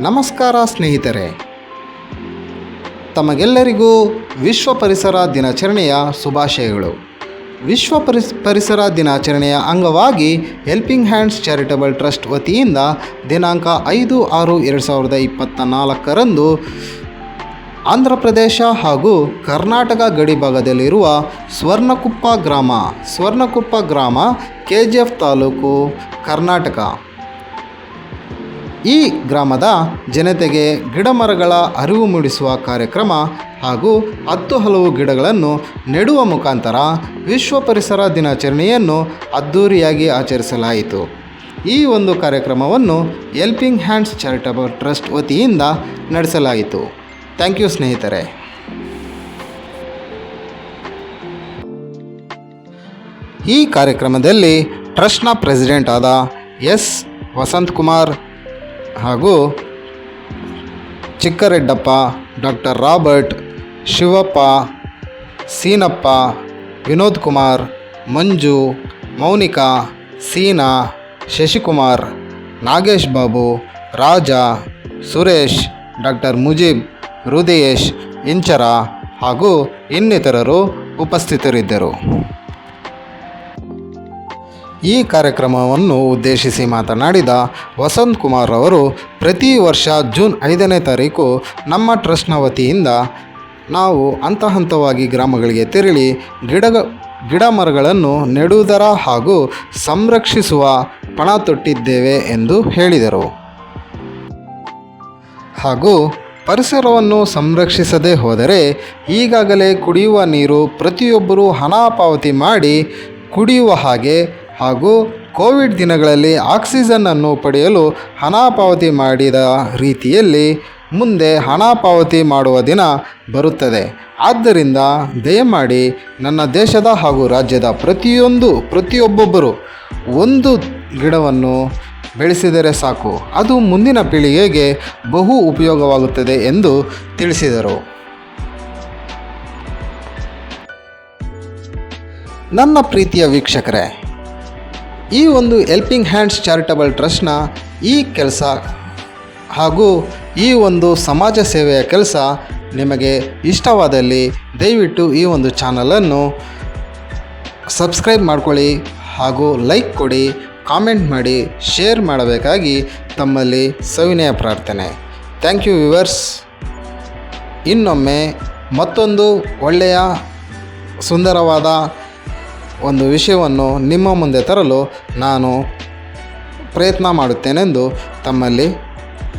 ನಮಸ್ಕಾರ ಸ್ನೇಹಿತರೆ. ತಮಗೆಲ್ಲರಿಗೂ ವಿಶ್ವ ಪರಿಸರ ದಿನಾಚರಣೆಯ ಶುಭಾಶಯಗಳು. ವಿಶ್ವ ಪರಿಸ್, ಪರಿಸರ ದಿನಾಚರಣೆಯ ಅಂಗವಾಗಿ ಹೆಲ್ಪಿಂಗ್ ಹ್ಯಾಂಡ್ಸ್ ಚಾರಿಟಬಲ್ ಟ್ರಸ್ಟ್ ವತಿಯಿಂದ ದಿನಾಂಕ ಐದು ಆರು ಎರಡು ಸಾವಿರದ ಇಪ್ಪತ್ತ ನಾಲ್ಕರಂದು ಆಂಧ್ರ ಪ್ರದೇಶ ಹಾಗೂ ಕರ್ನಾಟಕ ಗಡಿಭಾಗದಲ್ಲಿರುವ ಸ್ವರ್ಣಕುಪ್ಪ ಗ್ರಾಮ ಸ್ವರ್ಣಕುಪ್ಪ ಗ್ರಾಮ, K G F taluk Karnataka. ಈ ಗ್ರಾಮದ ಜನತೆಗೆ ಗಿಡಮರಗಳ ಅರಿವು ಮೂಡಿಸುವ ಕಾರ್ಯಕ್ರಮ ಹಾಗೂ ಹತ್ತು ಹಲವು ಗಿಡಗಳನ್ನು ನೆಡುವ ಮುಖಾಂತರ ವಿಶ್ವ ಪರಿಸರ ದಿನಾಚರಣೆಯನ್ನು ಅದ್ಧೂರಿಯಾಗಿ ಆಚರಿಸಲಾಯಿತು. ಈ ಒಂದು ಕಾರ್ಯಕ್ರಮವನ್ನು ಎಲ್ಪಿಂಗ್ ಹ್ಯಾಂಡ್ಸ್ ಚಾರಿಟಬಲ್ ಟ್ರಸ್ಟ್ ವತಿಯಿಂದ ನಡೆಸಲಾಯಿತು. ಥ್ಯಾಂಕ್ ಯು ಸ್ನೇಹಿತರೆ. ಈ ಕಾರ್ಯಕ್ರಮದಲ್ಲಿ ಟ್ರಸ್ಟ್ನ ಪ್ರೆಸಿಡೆಂಟ್ ಆದ ಎಸ್ ವಸಂತ್ ಕುಮಾರ್ ಹಾಗೂ Chikkareddappa, doctor Robert Shivappa, Seenappa, Vinod Kumar, Manju, Mounika, Seena, Shashikumar, Nagesh Babu, Raja, Suresh, doctor Mujeeb, Hrudayesh, Inchara ಹಾಗೂ ಇನ್ನಿತರರು ಉಪಸ್ಥಿತರಿದ್ದರು. ಈ ಕಾರ್ಯಕ್ರಮವನ್ನು ಉದ್ದೇಶಿಸಿ ಮಾತನಾಡಿದ ವಸಂತ್ ಕುಮಾರ್ ಅವರು, ಪ್ರತಿ ವರ್ಷ ಜೂನ್ ಐದನೇ ತಾರೀಕು ನಮ್ಮ ಟ್ರಸ್ಟ್ನ ವತಿಯಿಂದ ನಾವು ಹಂತ ಹಂತವಾಗಿ ಗ್ರಾಮಗಳಿಗೆ ತೆರಳಿ ಗಿಡ ಗಿಡ ಮರಗಳನ್ನು ನೆಡುವುದರ ಹಾಗೂ ಸಂರಕ್ಷಿಸುವ ಪಣ ತೊಟ್ಟಿದ್ದೇವೆ ಎಂದು ಹೇಳಿದರು. ಹಾಗೂ ಪರಿಸರವನ್ನು ಸಂರಕ್ಷಿಸದೇ ಹೋದರೆ ಈಗಾಗಲೇ ಕುಡಿಯುವ ನೀರು ಪ್ರತಿಯೊಬ್ಬರೂ ಹಣ ಪಾವತಿ ಮಾಡಿ ಕುಡಿಯುವ ಹಾಗೆ ಹಾಗೂ ಕೋವಿಡ್ ದಿನಗಳಲ್ಲಿ ಆಕ್ಸಿಜನನ್ನು ಪಡೆಯಲು ಹಣ ಪಾವತಿ ಮಾಡಿದ ರೀತಿಯಲ್ಲಿ ಮುಂದೆ ಹಣ ಪಾವತಿ ಮಾಡುವ ದಿನ ಬರುತ್ತದೆ. ಆದ್ದರಿಂದ ದಯಮಾಡಿ ನನ್ನ ದೇಶದ ಹಾಗೂ ರಾಜ್ಯದ ಪ್ರತಿಯೊಂದು, ಪ್ರತಿಯೊಬ್ಬೊಬ್ಬರು ಒಂದು ಗಿಡವನ್ನು ಬೆಳೆಸಿದರೆ ಸಾಕು. ಅದು ಮುಂದಿನ ಪೀಳಿಗೆಗೆ ಬಹು ಉಪಯೋಗವಾಗುತ್ತದೆ ಎಂದು ತಿಳಿಸಿದರು. ನನ್ನ ಪ್ರೀತಿಯ ವೀಕ್ಷಕರೇ ಈ ಒಂದು ಹೆಲ್ಪಿಂಗ್ ಹ್ಯಾಂಡ್ಸ್ ಚಾರಿಟಬಲ್ ಟ್ರಸ್ಟ್ನ ಈ ಕೆಲಸ ಹಾಗೂ ಈ ಒಂದು ಸಮಾಜ ಸೇವೆಯ ಕೆಲಸ ನಿಮಗೆ ಇಷ್ಟವಾದಲ್ಲಿ ದಯವಿಟ್ಟು ಈ ಒಂದು ಚಾನಲನ್ನು ಸಬ್ಸ್ಕ್ರೈಬ್ ಮಾಡ್ಕೊಳ್ಳಿ ಹಾಗೂ ಲೈಕ್ ಕೊಡಿ ಕಾಮೆಂಟ್ ಮಾಡಿ ಶೇರ್ ಮಾಡಬೇಕಾಗಿ ತಮ್ಮಲ್ಲಿ ಸವಿನಯ ಪ್ರಾರ್ಥನೆ. ಥ್ಯಾಂಕ್ ಯು ವಿವರ್ಸ್ ಇನ್ನೊಮ್ಮೆ ಮತ್ತೊಂದು ಒಳ್ಳೆಯ, ಸುಂದರವಾದ ಒಂದು ವಿಷಯವನ್ನು ನಿಮ್ಮ ಮುಂದೆ ತರಲು ನಾನು ಪ್ರಯತ್ನ ಮಾಡುತ್ತೇನೆಂದು ತಮ್ಮಲ್ಲಿ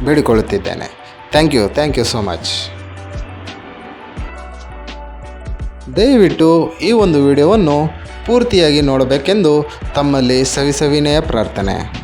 ಬೇಡಿಕೊಳ್ಳುತ್ತಿದ್ದೇನೆ. Thank you thank you so much ದಯವಿಟ್ಟು ಈ ಒಂದು ವಿಡಿಯೋವನ್ನು ಪೂರ್ತಿಯಾಗಿ ನೋಡಬೇಕೆಂದು ತಮ್ಮಲ್ಲಿ ಸವಿಸವಿನಯ ಪ್ರಾರ್ಥನೆ.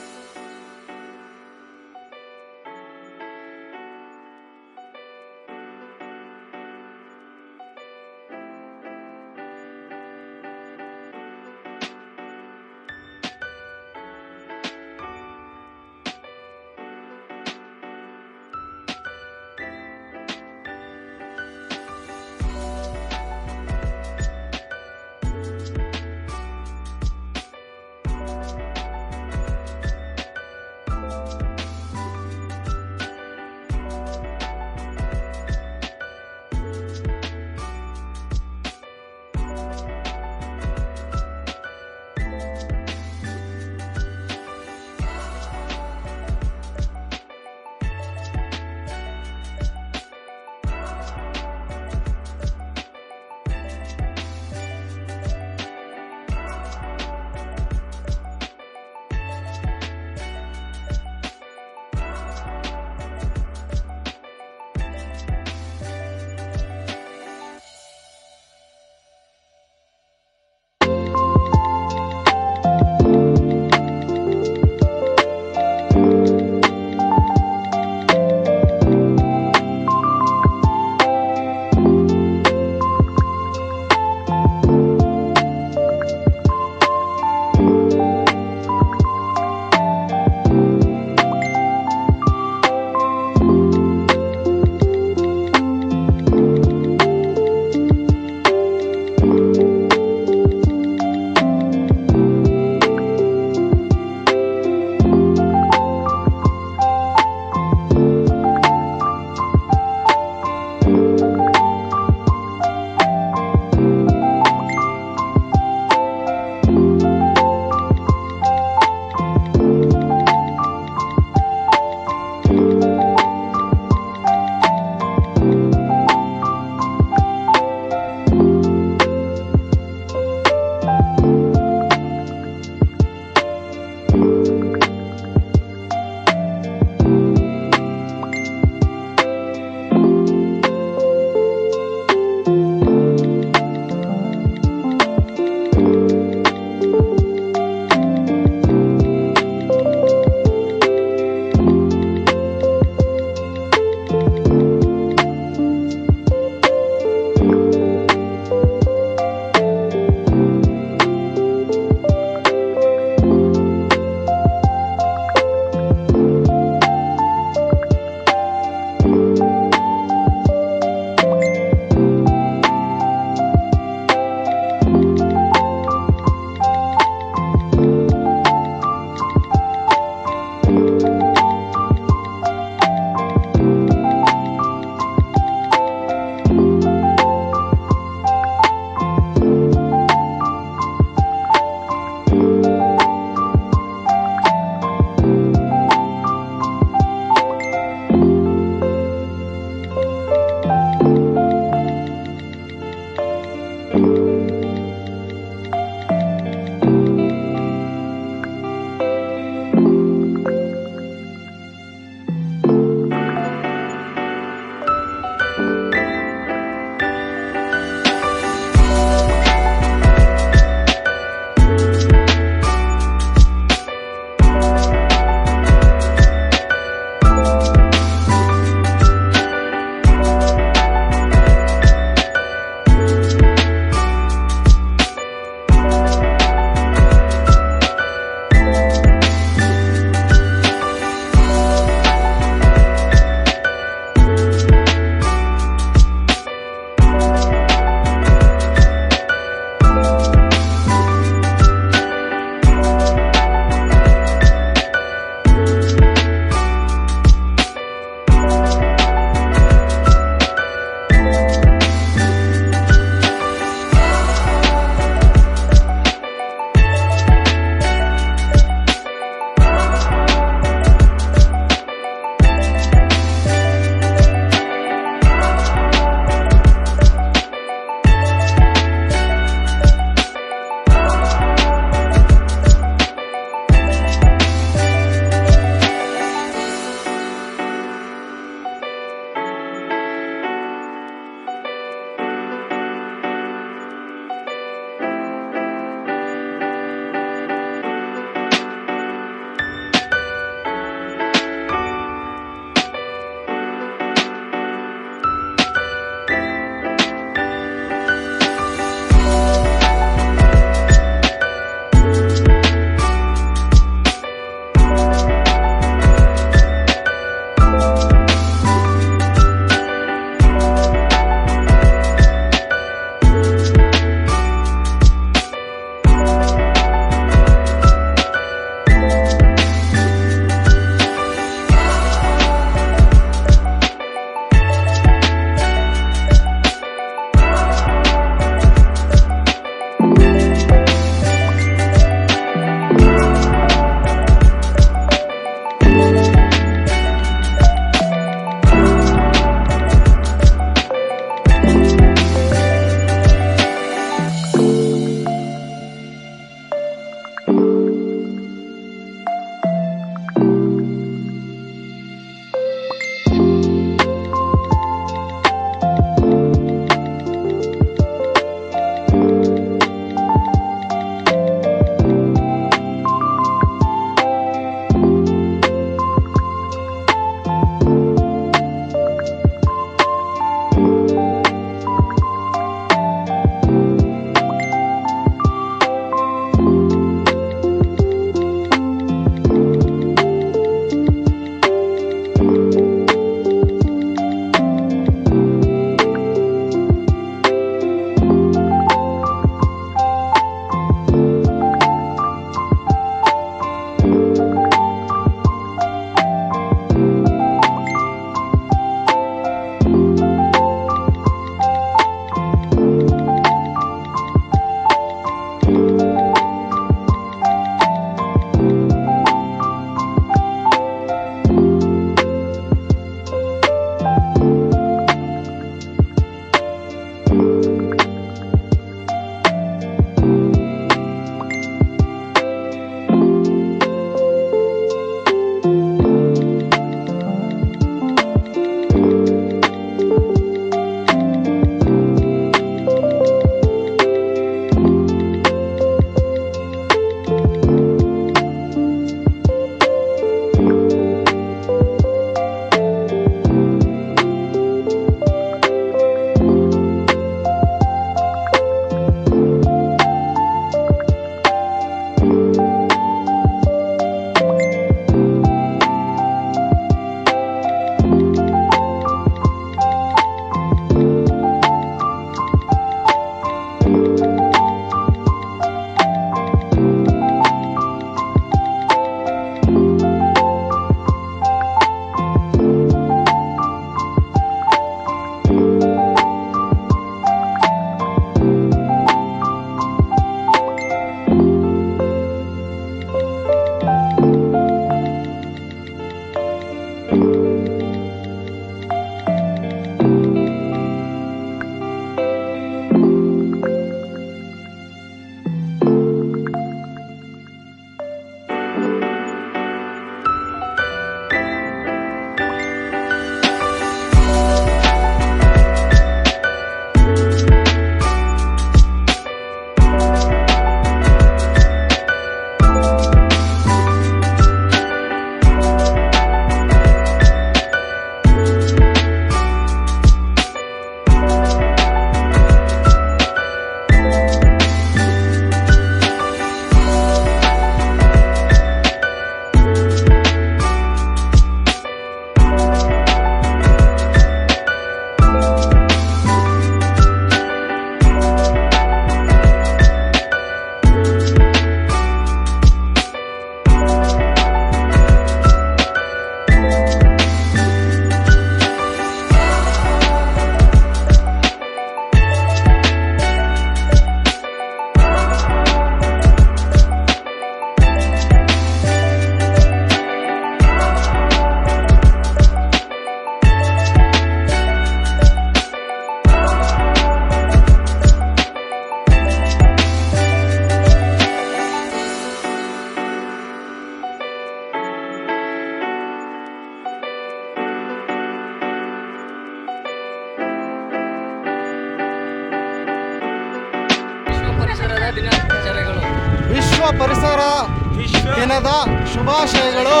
ದಿನದ ಶುಭಾಶಯಗಳು.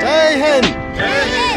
ಜೈ ಹಿಂದ್.